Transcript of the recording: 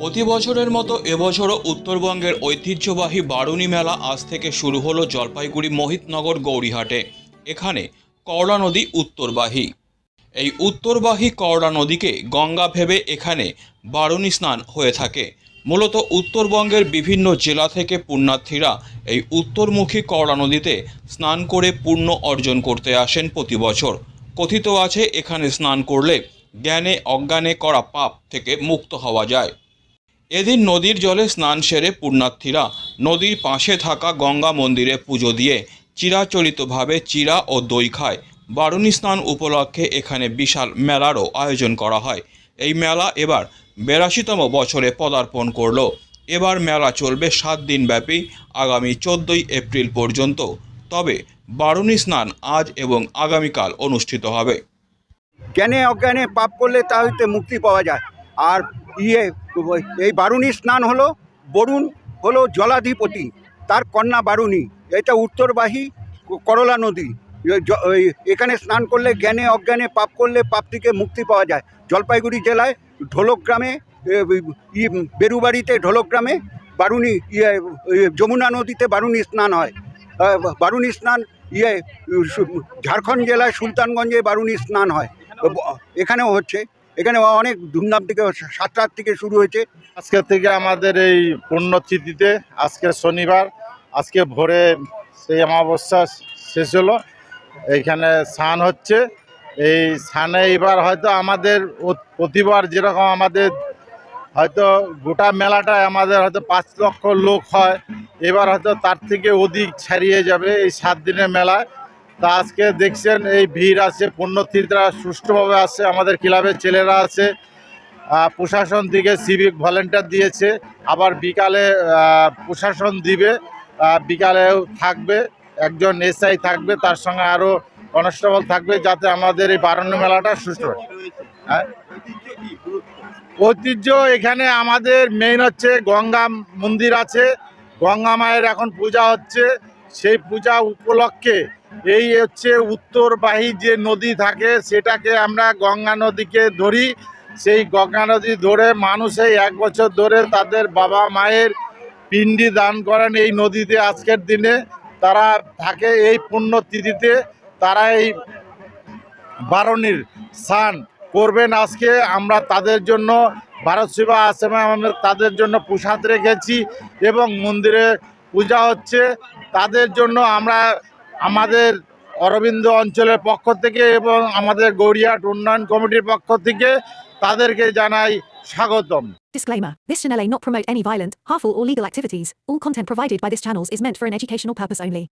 প্রতি বছরের মতো এবছরও উত্তরবঙ্গের ঐতিহ্যবাহী বারুণী মেলা আজ থেকে শুরু হলো জলপাইগুড়ি মোহিতনগর গৌরীহাটে। এখানে করলা নদী উত্তরবাহী। এই উত্তরবাহী করলা নদীকে গঙ্গা ভেবে এখানে বারুণী স্নান হয়ে থাকে। মূলত উত্তরবঙ্গের বিভিন্ন জেলা থেকে পুণ্যার্থীরা এই উত্তরমুখী করলা নদীতে স্নান করে পুণ্য অর্জন করতে আসেন প্রতি বছর। কথিত আছে, এখানে স্নান করলে জ্ঞানে অজ্ঞানে করা পাপ থেকে মুক্ত হওয়া যায়। এদিন নদীর জলে স্নান সেরে পুণ্যার্থীরা নদীর পাশে থাকা গঙ্গা মন্দিরে পুজো দিয়ে চিরাচরিতভাবে চিরা ও দই খায়। বারুণী স্নান উপলক্ষে এখানে বিশাল মেলারও আয়োজন করা হয়। এই মেলা এবার বেরাশিতম বছরে পদার্পণ করল। এবার মেলা চলবে সাত দিন ব্যাপী আগামী চোদ্দোই এপ্রিল পর্যন্ত। তবে বারুণী স্নান আজ এবং আগামীকাল অনুষ্ঠিত হবে। জ্ঞানে অজ্ঞানে পাপ করলে তা হইতে মুক্তি পাওয়া যায়। আর ইয়ে এই বারুণী স্নান হলো, বরুণ হলো জলাধিপতি, তার কন্যা বারুণী, এটা উত্তরবাহী করলা নদী। এখানে স্নান করলে জ্ঞানে অজ্ঞানে পাপ করলে পাপ থেকে মুক্তি পাওয়া যায়। জলপাইগুড়ি জেলায় ঢোলক গ্রামে বেরুবাড়িতে ঢোলক গ্রামে বারুণী ইয়ে যমুনা নদীতে বারুণী স্নান হয়। বারুণী স্নান ইয়ে ঝাড়খণ্ড জেলায় সুলতানগঞ্জে বারুণী স্নান হয়। এখানেও হচ্ছে। এখানে অনেক ধুমধাম থেকে। সাতটার থেকে শুরু হয়েছে। আজকের থেকে আমাদের এই পুণ্যতিথিতে আজকের শনিবার, আজকে ভোরে সেই অমাবস্যা শেষ হলো। এইখানে স্নান হচ্ছে। এই স্নানে এবার হয়তো আমাদের প্রতিবার যেরকম আমাদের হয়তো গোটা মেলাটায় আমাদের হয়তো পাঁচ লক্ষ লোক হয়। এবার হয়তো তার থেকে অধিক ছাড়িয়ে যাবে এই সাত দিনের মেলায়। তা আজকে দেখছেন এই ভিড় আছে, পুণ্যতীর্থরা সুষ্ঠুভাবে আসছে আমাদের ক্লাবের ছেলেরা আছে। প্রশাসন থেকে সিভিক ভলেন্টিয়ার দিয়েছে, আবার বিকালে প্রশাসন দিবে বিকালেও থাকবে, একজন এসআই থাকবে, তার সঙ্গে আরও কনস্টেবল থাকবে যাতে আমাদের এই বারণ্য মেলাটা সুষ্ঠু হয়। হ্যাঁ? ঐতিহ্য এখানে আমাদের মেইন হচ্ছে গঙ্গা মন্দির আছে। গঙ্গা মায়ের এখন পূজা হচ্ছে। সেই পূজা উপলক্ষে এই হচ্ছে উত্তরবাহী যে নদী থাকে, সেটাকে আমরা গঙ্গা নদীকে ধরি। সেই গঙ্গা নদী ধরে মানুষ এক বছর ধরে তাদের বাবা মায়ের পিণ্ডি দান করেন এই নদীতে আজকের দিনে। তারা থাকে এই পুণ্য তিথিতে তারা এই বারণীর স্নান করবেন আজকে। আমরা তাদের জন্য, ভারত সেবা আশ্রমে আমরা তাদের জন্য প্রসাদ রেখেছি এবং মন্দিরে পূজা হচ্ছে। তাদের জন্য আমরা আমাদের অরবিন্দ অঞ্চলের পক্ষ থেকে এবং আমাদের গড়িয়াট উন্নয়ন কমিটির পক্ষ থেকে তাদেরকে জানাই স্বাগতম Disclaimer This channel may not promote any violent, harmful, or legal activities. All content provided by this channel is meant for an educational purpose only.